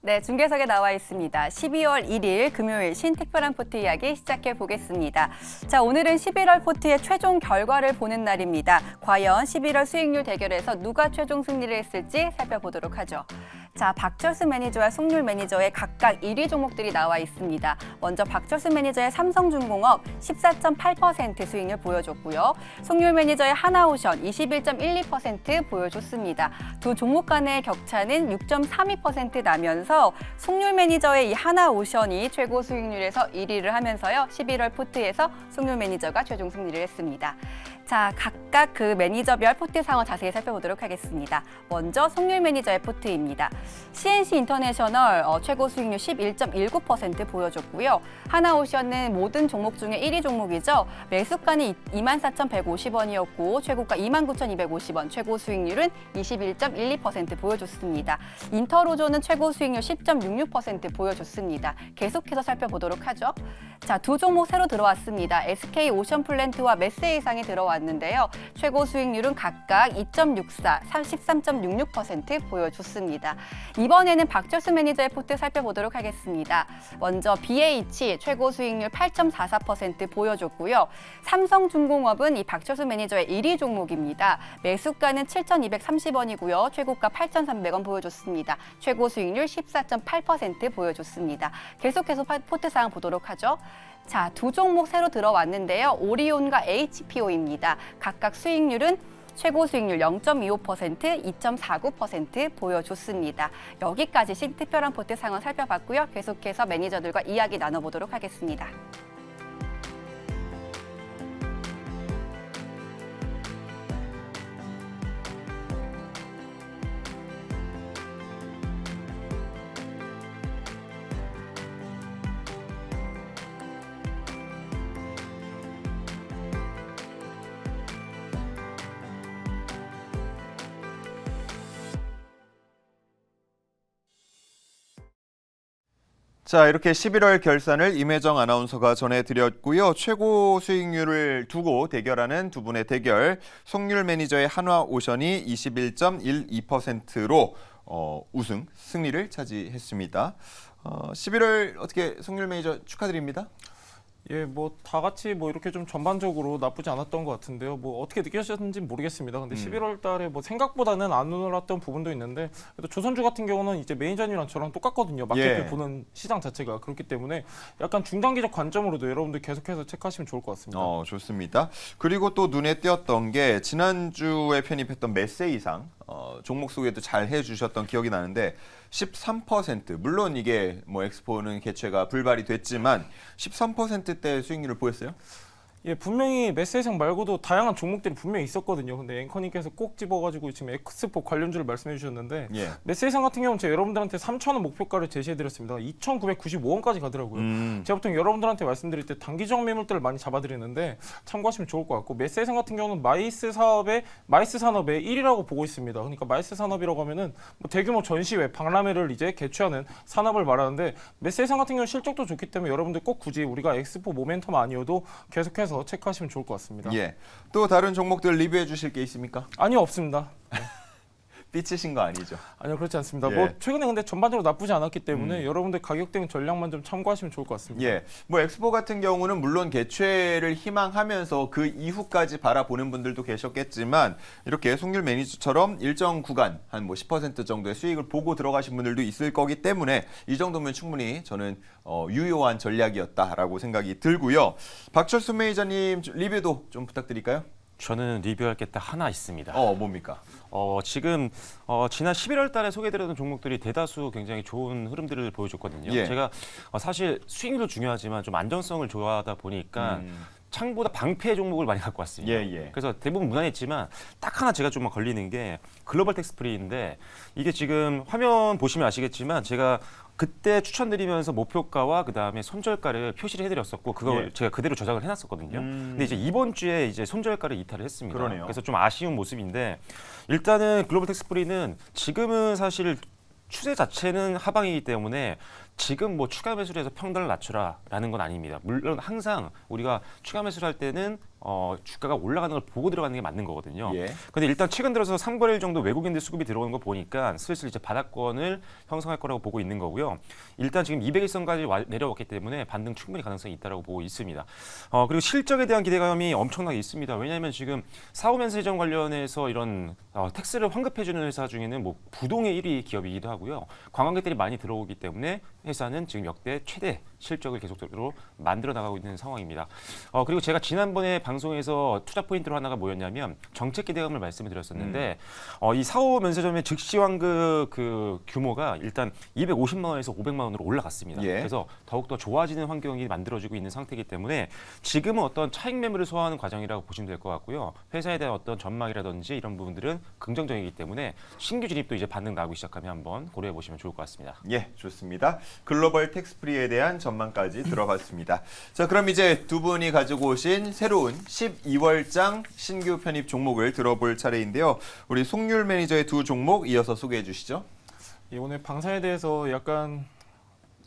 네, 중계석에 나와 있습니다. 12월 1일 금요일 신특별한 포트 이야기 시작해 보겠습니다. 자, 오늘은 11월 포트의 최종 결과를 보는 날입니다. 과연 11월 수익률 대결에서 누가 최종 승리를 했을지 살펴보도록 하죠. 자, 박철수 매니저와 송률 매니저의 각각 1위 종목들이 나와 있습니다. 먼저 박철수 매니저의 삼성중공업 14.8% 수익률 보여줬고요. 송률 매니저의 하나오션 21.12% 보여줬습니다. 두 종목 간의 격차는 6.32% 나면서 송률 매니저의 이 하나오션이 최고 수익률에서 1위를 하면서요. 11월 포트에서 송률 매니저가 최종 승리를 했습니다. 자, 각각 그 매니저별 포트 상황 자세히 살펴보도록 하겠습니다. 먼저 송률 매니저의 포트입니다. CNC 인터내셔널 어, 최고 수익률 11.19% 보여줬고요. 하나오션은 모든 종목 중에 1위 종목이죠. 매수가는 24,150원이었고 최고가 29,250원, 최고 수익률은 21.12% 보여줬습니다. 인터로조는 최고 수익률 10.66% 보여줬습니다. 계속해서 살펴보도록 하죠. 자, 두 종목 새로 들어왔습니다. SK 오션 플랜트와 메스이상이 들어왔 는데요. 최고 수익률은 각각 2.64, 33.66% 보여줬습니다. 이번에는 박철수 매니저의 포트 살펴보도록 하겠습니다. 먼저 BH 최고 수익률 8.44% 보여줬고요. 삼성중공업은 이 박철수 매니저의 1위 종목입니다. 매수가는 7,230원이고요. 최고가 8,300원 보여줬습니다. 최고 수익률 14.8% 보여줬습니다. 계속해서 파- 포트 상황 보도록 하죠. 자, 두 종목 새로 들어왔는데요. 오리온과 HPO입니다. 각각 수익률은 최고 수익률 0.25%, 2.49% 보여줬습니다. 여기까지 신특별한 포트 상황 살펴봤고요. 계속해서 매니저들과 이야기 나눠보도록 하겠습니다. 자, 이렇게 11월 결산을 임혜정 아나운서가 전해드렸고요. 최고 수익률을 두고 대결하는 두 분의 대결. 송률 매니저의 한화 오션이 21.12%로 어, 우승, 승리를 차지했습니다. 어, 11월 어떻게 송률 매니저 축하드립니다. 예, 뭐 다 같이 뭐 이렇게 좀 전반적으로 나쁘지 않았던 것 같은데요. 뭐 어떻게 느끼셨는지 모르겠습니다. 근데 11월 달에 뭐 생각보다는 안 놀았던 부분도 있는데 그래도 조선주 같은 경우는 이제 매니저님이랑 저랑 똑같거든요. 마켓을 예. 보는 시장 자체가 그렇기 때문에 약간 중단기적 관점으로도 여러분들 계속해서 체크하시면 좋을 것 같습니다. 어, 좋습니다. 그리고 또 눈에 띄었던 게 지난주에 편입했던 메세이상 어, 종목 소개도 잘 해주셨던 기억이 나는데 13% 물론 이게 뭐 엑스포는 개최가 불발이 됐지만 13%대 수익률을 보였어요? 예, 분명히 메세이상 말고도 다양한 종목들이 분명히 있었거든요. 근데 앵커님께서 꼭 집어가지고 지금 엑스포 관련주를 말씀해 주셨는데 예. 메세이상 같은 경우는 제가 여러분들한테 3,000원 목표가를 제시해드렸습니다. 2,995원까지 가더라고요. 음, 제가 보통 여러분들한테 말씀드릴 때 단기적 매물대를 많이 잡아드리는데 참고하시면 좋을 것 같고 메세이상 같은 경우는 마이스 사업의 마이스 산업의 1위라고 보고 있습니다. 그러니까 마이스 산업이라고 하면은 뭐 대규모 전시회, 박람회를 이제 개최하는 산업을 말하는데 메세이상 같은 경우는 실적도 좋기 때문에 여러분들 꼭 굳이 우리가 엑스포 모멘텀 아니어도 계속해서 체크하시면 좋을 것 같습니다. 예. 또 다른 종목들 리뷰해 주실 게 있습니까? 아니요 없습니다. 삐치신 거 아니죠? 아니요 그렇지 않습니다. 예. 뭐 최근에 근데 전반적으로 나쁘지 않았기 때문에 여러분들 가격 대응 전략만 좀 참고하시면 좋을 것 같습니다. 예. 뭐 엑스포 같은 경우는 물론 개최를 희망하면서 그 이후까지 바라보는 분들도 계셨겠지만 이렇게 송률 매니저처럼 일정 구간 한 뭐 10% 정도의 수익을 보고 들어가신 분들도 있을 거기 때문에 이 정도면 충분히 저는 어, 유효한 전략이었다라고 생각이 들고요. 박철수 매니저님 리뷰도 좀 부탁드릴까요? 저는 리뷰할 게 딱 하나 있습니다. 어, 뭡니까? 어, 지금 어, 지난 11월 달에 소개드렸던 종목들이 대다수 굉장히 좋은 흐름들을 보여줬거든요. 예. 제가 어, 사실 수익률도 중요하지만 좀 안정성을 좋아하다 보니까 음. 창보다 방패 종목을 많이 갖고 왔습니다. 예, 예. 그래서 대부분 무난했지만 딱 하나 제가 좀 걸리는 게 글로벌 텍스프리인데 이게 지금 화면 보시면 아시겠지만 제가 그때 추천드리면서 목표가와 그 다음에 손절가를 표시를 해드렸었고 그걸 예. 제가 그대로 저장을 해놨었거든요. 음. 근데 이제 이번 주에 이제 손절가를 이탈을 했습니다. 그러네요. 그래서 좀 아쉬운 모습인데 일단은 글로벌 텍스프리는 지금은 사실 추세 자체는 하방이기 때문에 지금 뭐 추가 매수를 해서 평단을 낮춰라라는 건 아닙니다. 물론 항상 우리가 추가 매수를 할 때는 어, 주가가 올라가는 걸 보고 들어가는 게 맞는 거거든요. 예. 근데 일단 최근 들어서 3분의 1 정도 외국인들 수급이 들어오는 거 보니까 슬슬 이제 바닥권을 형성할 거라고 보고 있는 거고요. 일단 지금 200일선까지 내려왔기 때문에 반등 충분히 가능성이 있다라고 보고 있습니다. 어, 그리고 실적에 대한 기대감이 엄청나게 있습니다. 왜냐하면 지금 사후면세 정 관련해서 이런 어, 텍스를 환급해주는 회사 중에는 뭐 부동의 1위 기업이기도 하고요. 관광객들이 많이 들어오기 때문에 회사는 지금 역대 최대 실적을 계속적으로 만들어 나가고 있는 상황입니다. 어, 그리고 제가 지난번에 방송에서 투자 포인트로 하나가 뭐였냐면 정책 기대감을 말씀을 드렸었는데 어, 이 사호 면세점의 즉시 환급 그 규모가 일단 250만 원에서 500만 원으로 올라갔습니다. 예. 그래서 더욱더 좋아지는 환경이 만들어지고 있는 상태이기 때문에 지금은 어떤 차익 매물을 소화하는 과정이라고 보시면 될 것 같고요. 회사에 대한 어떤 전망이라든지 이런 부분들은 긍정적이기 때문에 신규 진입도 이제 반등 나오기 시작하면 한번 고려해 보시면 좋을 것 같습니다. 예, 좋습니다. 글로벌 텍스프리에 대한 전망까지 들어봤습니다. 자, 그럼 이제 두 분이 가지고 오신 새로운 12월장 신규 편입 종목을 들어볼 차례인데요. 우리 송률 매니저의 두 종목 이어서 소개해 주시죠. 예, 오늘 방산에 대해서 약간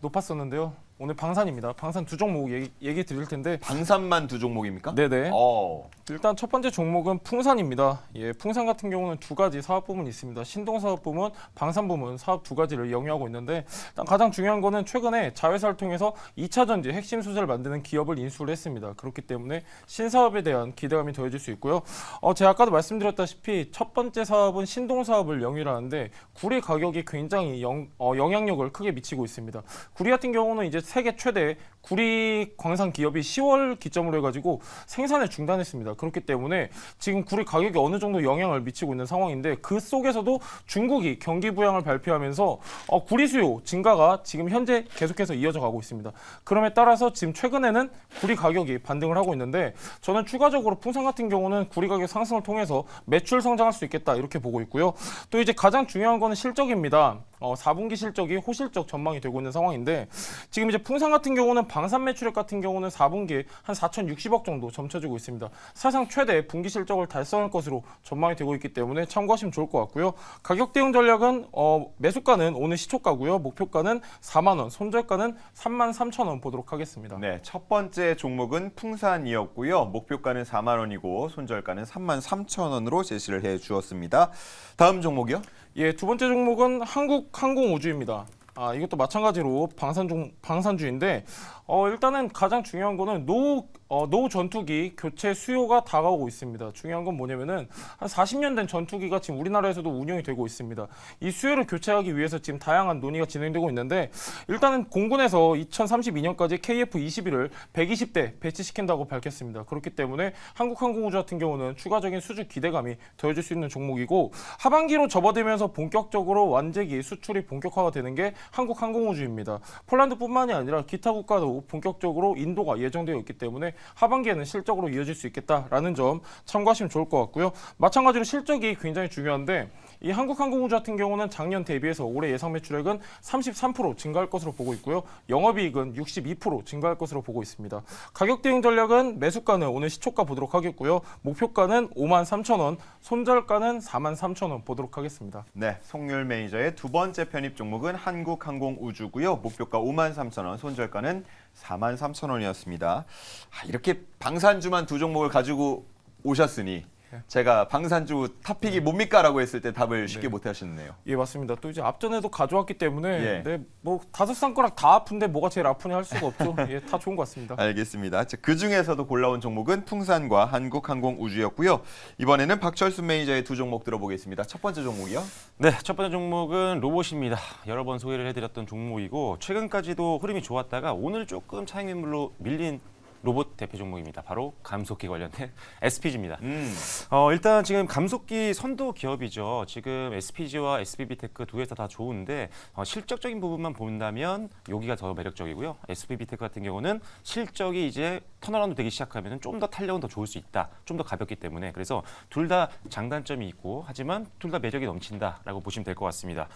높았었는데요. 오늘 방산입니다. 방산 두 종목 얘기, 얘기 드릴 텐데 방산만 두 종목입니까? 네네. 어, 일단 첫 번째 종목은 풍산입니다. 예, 풍산 같은 경우는 두 가지 사업 부문이 있습니다. 신동 사업 부문, 방산 부문 사업 두 가지를 영위하고 있는데 일단 가장 중요한 거는 최근에 자회사를 통해서 2차 전지 핵심 소재를 만드는 기업을 인수를 했습니다. 그렇기 때문에 신사업에 대한 기대감이 더해질 수 있고요. 어, 제가 아까도 말씀드렸다시피 첫 번째 사업은 신동 사업을 영위를 하는데 구리 가격이 굉장히 영, 어, 영향력을 크게 미치고 있습니다. 구리 같은 경우는 이제 세계 최대 구리 광산 기업이 10월 기점으로 해가지고 생산을 중단했습니다. 그렇기 때문에 지금 구리 가격이 어느 정도 영향을 미치고 있는 상황인데 그 속에서도 중국이 경기 부양을 발표하면서 어, 구리 수요 증가가 지금 현재 계속해서 이어져 가고 있습니다. 그럼에 따라서 지금 최근에는 구리 가격이 반등을 하고 있는데 저는 추가적으로 풍산 같은 경우는 구리 가격 상승을 통해서 매출 성장할 수 있겠다 이렇게 보고 있고요. 또 이제 가장 중요한 거는 실적입니다. 어, 4분기 실적이 호실적 전망이 되고 있는 상황인데 지금 이제 풍산 같은 경우는 방산 매출액 같은 경우는 4분기에 한 4,060억 정도 점쳐지고 있습니다. 사상 최대 분기 실적을 달성할 것으로 전망이 되고 있기 때문에 참고하시면 좋을 것 같고요. 가격 대응 전략은 어, 매수가는 오늘 시초가고요. 목표가는 4만 원, 손절가는 3만 3천 원 보도록 하겠습니다. 네, 첫 번째 종목은 풍산이었고요. 목표가는 4만 원이고 손절가는 3만 3천 원으로 제시를 해 주었습니다. 다음 종목이요? 예, 두 번째 종목은 한국항공우주입니다. 아, 이것도 마찬가지로 방산종 방산주인데 어, 일단은 가장 중요한 거는 노후 어, 노후 전투기 교체 수요가 다가오고 있습니다. 중요한 건 뭐냐면은 한 40년 된 전투기가 지금 우리나라에서도 운영이 되고 있습니다. 이 수요를 교체하기 위해서 지금 다양한 논의가 진행되고 있는데 일단은 공군에서 2032년까지 KF-21을 120대 배치시킨다고 밝혔습니다. 그렇기 때문에 한국항공우주 같은 경우는 추가적인 수주 기대감이 더해질 수 있는 종목이고 하반기로 접어들면서 본격적으로 완제기 수출이 본격화가 되는 게 한국항공우주입니다. 폴란드뿐만이 아니라 기타 국가도 본격적으로 인도가 예정되어 있기 때문에 하반기에는 실적으로 이어질 수 있겠다라는 점 참고하시면 좋을 것 같고요. 마찬가지로 실적이 굉장히 중요한데 이 한국항공우주 같은 경우는 작년 대비해서 올해 예상 매출액은 33% 증가할 것으로 보고 있고요. 영업이익은 62% 증가할 것으로 보고 있습니다. 가격 대응 전략은 매수가는 오늘 시초가 보도록 하겠고요. 목표가는 5만 3천 원, 손절가는 4만 3천 원 보도록 하겠습니다. 네, 송률 매니저의 두 번째 편입 종목은 한국항공우주고요. 목표가 5만 3천 원, 손절가는 4만 3천 원이었습니다. 아, 이렇게 방산주만 두 종목을 가지고 오셨으니 제가 방산주 탑픽이 뭡니까라고 했을 때 답을 쉽게 네. 못 하셨네요. 예 맞습니다. 또 이제 앞전에도 가져왔기 때문에 예. 네, 뭐 다섯 쌍거락 다 아픈데 뭐가 제일 아프냐 할 수가 없죠. 예, 다 좋은 것 같습니다. 알겠습니다. 그 중에서도 골라온 종목은 풍산과 한국항공우주였고요. 이번에는 박철순 매니저의 두 종목 들어보겠습니다. 첫 번째 종목이요. 네, 첫 번째 종목은 로봇입니다. 여러 번 소개를 해드렸던 종목이고 최근까지도 흐름이 좋았다가 오늘 조금 차익 매물로 밀린 로봇 대표 종목입니다. 바로 감속기 관련된 SPG입니다. 음, 어, 일단 지금 감속기 선도 기업이죠. 지금 SPG와 SBB테크 두 회사 다 좋은데 어, 실적적인 부분만 본다면 여기가 더 매력적이고요. SBB테크 같은 경우는 실적이 이제 턴어라운드 되기 시작하면 좀 더 탄력은 더 좋을 수 있다. 좀 더 가볍기 때문에 그래서 둘 다 장단점이 있고 하지만 둘 다 매력이 넘친다라고 보시면 될 것 같습니다.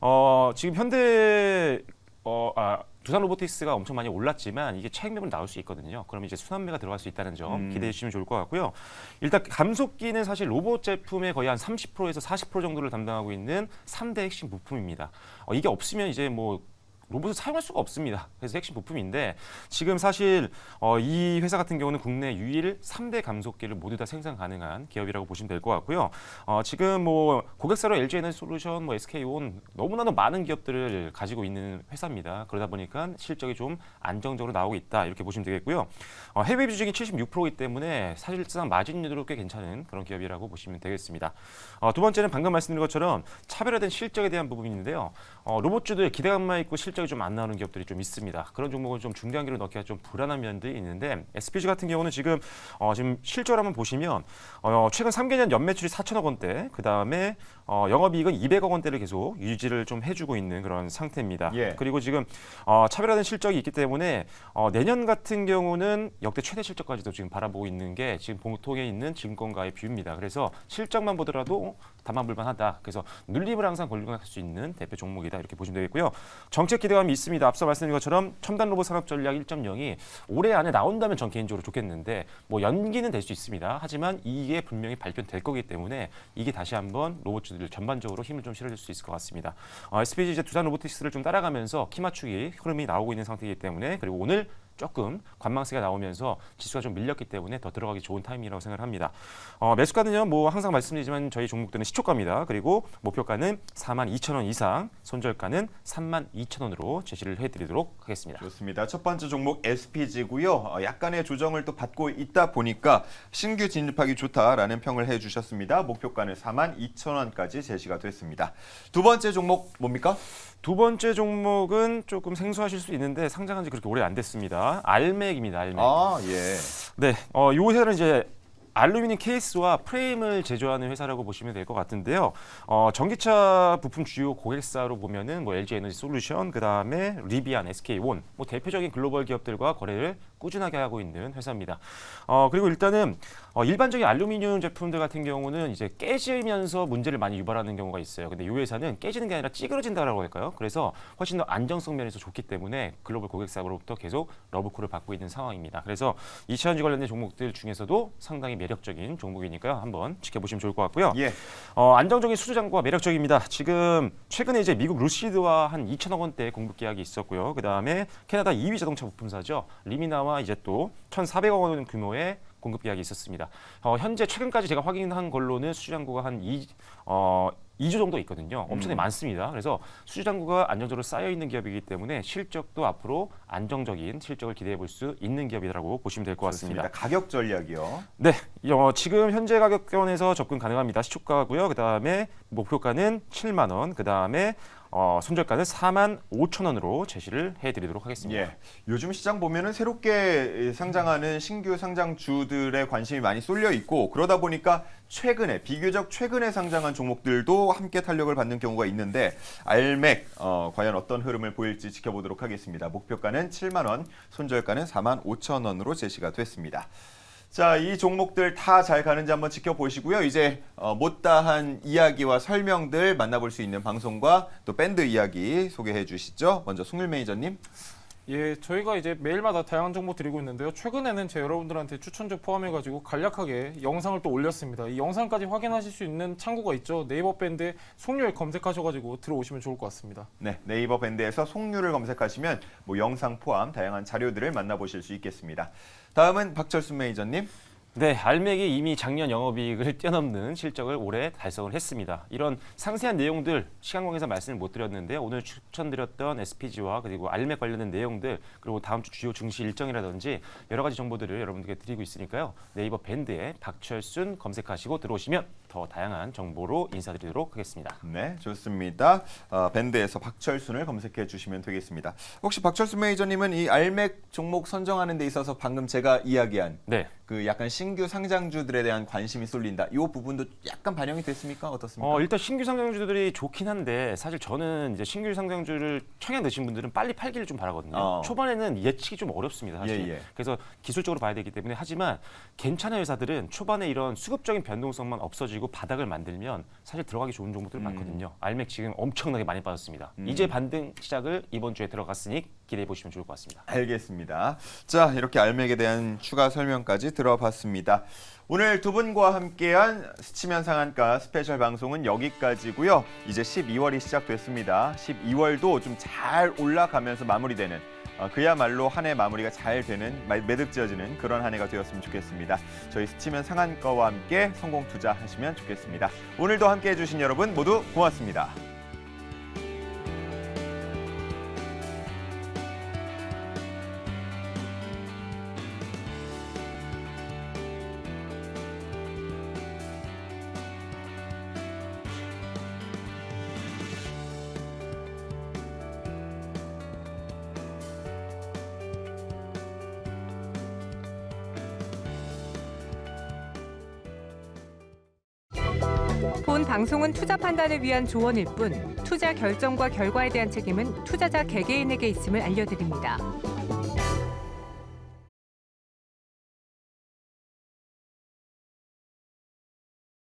어, 지금 현대 어, 아, 두산 로보틱스가 엄청 많이 올랐지만 이게 차익 매물 나올 수 있거든요. 그럼 이제 순환매가 들어갈 수 있다는 점 음. 기대해 주시면 좋을 것 같고요. 일단 감속기는 사실 로봇 제품의 거의 한 30%에서 40% 정도를 담당하고 있는 3대 핵심 부품입니다. 어, 이게 없으면 이제 뭐 로봇을 사용할 수가 없습니다. 그래서 핵심 부품인데 지금 사실 어, 이 회사 같은 경우는 국내 유일 3대 감속기를 모두 다 생산 가능한 기업이라고 보시면 될 것 같고요. 어, 지금 뭐 고객사로 LG 에너지 솔루션, 뭐 SK온 너무나도 많은 기업들을 가지고 있는 회사입니다. 그러다 보니까 실적이 좀 안정적으로 나오고 있다 이렇게 보시면 되겠고요. 어, 해외 비중이 76%이기 때문에 사실상 마진율도 꽤 괜찮은 그런 기업이라고 보시면 되겠습니다. 어, 두 번째는 방금 말씀드린 것처럼 차별화된 실적에 대한 부분인데요. 어, 로봇주들 기대감만 있고 실적 이 좀 안 나오는 기업들이 좀 있습니다. 그런 종목은 좀 중장기로 넣기가 좀 불안한 면들이 있는데 SPG 같은 경우는 지금 어, 지금 실적을 한번 보시면 어, 최근 3개년 연매출이 4천억 원대, 그 다음에 어, 영업이익은 200억 원대를 계속 유지를 좀 해주고 있는 그런 상태입니다. 예. 그리고 지금 어, 차별화된 실적이 있기 때문에 어, 내년 같은 경우는 역대 최대 실적까지도 지금 바라보고 있는 게 지금 공통에 있는 증권가의 뷰입니다. 그래서 실적만 보더라도 담합불만하다. 그래서 눌림을 항상 권력할 수 있는 대표 종목이다 이렇게 보시면 되겠고요. 정책 기대감이 있습니다. 앞서 말씀드린 것처럼 첨단 로봇 산업 전략 1.0이 올해 안에 나온다면 전 개인적으로 좋겠는데 뭐 연기는 될 수 있습니다. 하지만 이게 분명히 발표될 거기 때문에 이게 다시 한번 로봇주들 전반적으로 힘을 좀 실어줄 수 있을 것 같습니다. 어, SPG 이제 두산 로보틱스를 좀 따라가면서 키 맞추기 흐름이 나오고 있는 상태이기 때문에 그리고 오늘 조금 관망세가 나오면서 지수가 좀 밀렸기 때문에 더 들어가기 좋은 타이밍이라고 생각을 합니다. 어, 매수가는요, 뭐 항상 말씀드리지만 저희 종목들은 시초가입니다. 그리고 목표가는 4만 2천 원 이상, 손절가는 3만 2천 원으로 제시를 해드리도록 하겠습니다. 좋습니다. 첫 번째 종목 SPG고요. 어, 약간의 조정을 또 받고 있다 보니까 신규 진입하기 좋다라는 평을 해주셨습니다. 목표가는 4만 2천 원까지 제시가 됐습니다. 두 번째 종목 뭡니까? 두 번째 종목은 조금 생소하실 수 있는데 상장한 지 그렇게 오래 안 됐습니다. 알맥입니다. 알맥. 아 예. 네, 어, 이 회사는 이제 알루미늄 케이스와 프레임을 제조하는 회사라고 보시면 될 것 같은데요. 어, 전기차 부품 주요 고객사로 보면은 뭐 LG 에너지 솔루션, 그 다음에 리비안, SK온, 뭐 대표적인 글로벌 기업들과 거래를 꾸준하게 하고 있는 회사입니다. 어, 그리고 일단은 어, 일반적인 알루미늄 제품들 같은 경우는 이제 깨지면서 문제를 많이 유발하는 경우가 있어요. 근데 이 회사는 깨지는 게 아니라 찌그러진다라고 할까요? 그래서 훨씬 더 안정성 면에서 좋기 때문에 글로벌 고객사로부터 계속 러브콜을 받고 있는 상황입니다. 그래서 이차전지 관련된 종목들 중에서도 상당히 매력적인 종목이니까요. 한번 지켜보시면 좋을 것 같고요. 예. 어, 안정적인 수주 잔고가 매력적입니다. 지금 최근에 이제 미국 루시드와 한 2천억 원대 공급 계약이 있었고요. 그 다음에 캐나다 2위 자동차 부품사죠. 리미나와 이제 또 1,400억 원 규모의 공급 계약이 있었습니다. 어, 현재 최근까지 제가 확인한 걸로는 수주 잔고가 한 2, 어, 2주 정도 있거든요. 엄청나게 음. 많습니다. 그래서 수주 잔고가 안정적으로 쌓여 있는 기업이기 때문에 실적도 앞으로 안정적인 실적을 기대해 볼 수 있는 기업이라고 보시면 될 것 같습니다. 가격 전략이요. 네, 어, 지금 현재 가격권에서 접근 가능합니다. 시초가고요. 그 다음에 목표가는 7만 원, 그 다음에 어, 손절가는 4만 5천 원으로 제시를 해드리도록 하겠습니다. 예. 요즘 시장 보면은 새롭게 상장하는 신규 상장주들의 관심이 많이 쏠려 있고 그러다 보니까 최근에 비교적 최근에 상장한 종목들도 함께 탄력을 받는 경우가 있는데 알맥 어, 과연 어떤 흐름을 보일지 지켜보도록 하겠습니다. 목표가는 7만 원, 손절가는 4만 5천 원으로 제시가 됐습니다. 자, 이 종목들 다 잘 가는지 한번 지켜보시고요. 이제 어, 못다한 이야기와 설명들 만나볼 수 있는 방송과 또 밴드 이야기 소개해 주시죠. 먼저 송일 매니저님. 예, 저희가 이제 매일마다 다양한 정보 드리고 있는데요. 최근에는 제 여러분들한테 추천주 포함해가지고 간략하게 영상을 또 올렸습니다. 이 영상까지 확인하실 수 있는 창구가 있죠. 네이버 밴드 송률 검색하셔가지고 들어오시면 좋을 것 같습니다. 네, 네이버 밴드에서 송유를 검색하시면 뭐 영상 포함 다양한 자료들을 만나보실 수 있겠습니다. 다음은 박철순 매니저님. 네, 알맥이 이미 작년 영업이익을 뛰어넘는 실적을 올해 달성을 했습니다. 이런 상세한 내용들 시간 관계상 말씀을 못 드렸는데요. 오늘 추천드렸던 SPG와 그리고 알맥 관련된 내용들 그리고 다음 주 주요 증시 일정이라든지 여러 가지 정보들을 여러분들께 드리고 있으니까요. 네이버 밴드에 박철순 검색하시고 들어오시면 더 다양한 정보로 인사드리도록 하겠습니다. 네, 좋습니다. 어, 밴드에서 박철순을 검색해 주시면 되겠습니다. 혹시 박철순 매니저님은 이 알맥 종목 선정하는 데 있어서 방금 제가 이야기한 네. 그 약간 신규 상장주들에 대한 관심이 쏠린다. 이 부분도 약간 반영이 됐습니까? 어떻습니까? 어, 일단 신규 상장주들이 좋긴 한데 사실 저는 이제 신규 상장주를 청약 넣으신 분들은 빨리 팔기를 좀 바라거든요. 어. 초반에는 예측이 좀 어렵습니다. 사실. 예, 예. 그래서 기술적으로 봐야 되기 때문에 하지만 괜찮은 회사들은 초반에 이런 수급적인 변동성만 없어지고 가지고 바닥을 만들면 사실 들어가기 좋은 종목들 음. 많거든요. 알맥 지금 엄청나게 많이 빠졌습니다. 음. 이제 반등 시작을 이번 주에 들어갔으니 기대해 보시면 좋을 것 같습니다. 알겠습니다. 자, 이렇게 알맥에 대한 추가 설명까지 들어봤습니다. 오늘 두 분과 함께한 스치면 상한가 스페셜 방송은 여기까지고요. 이제 12월이 시작됐습니다. 12월도 좀 잘 올라가면서 마무리되는 어, 그야말로 한 해 마무리가 잘 되는 마- 매듭 지어지는 그런 한 해가 되었으면 좋겠습니다. 저희 스치면 상한가와 함께 성공 투자하시면 좋겠습니다. 오늘도 함께 해 주신 여러분 모두 고맙습니다. 본 방송은 투자 판단을 위한 조언일 뿐 투자 결정과 결과에 대한 책임은 투자자 개개인에게 있음을 알려드립니다.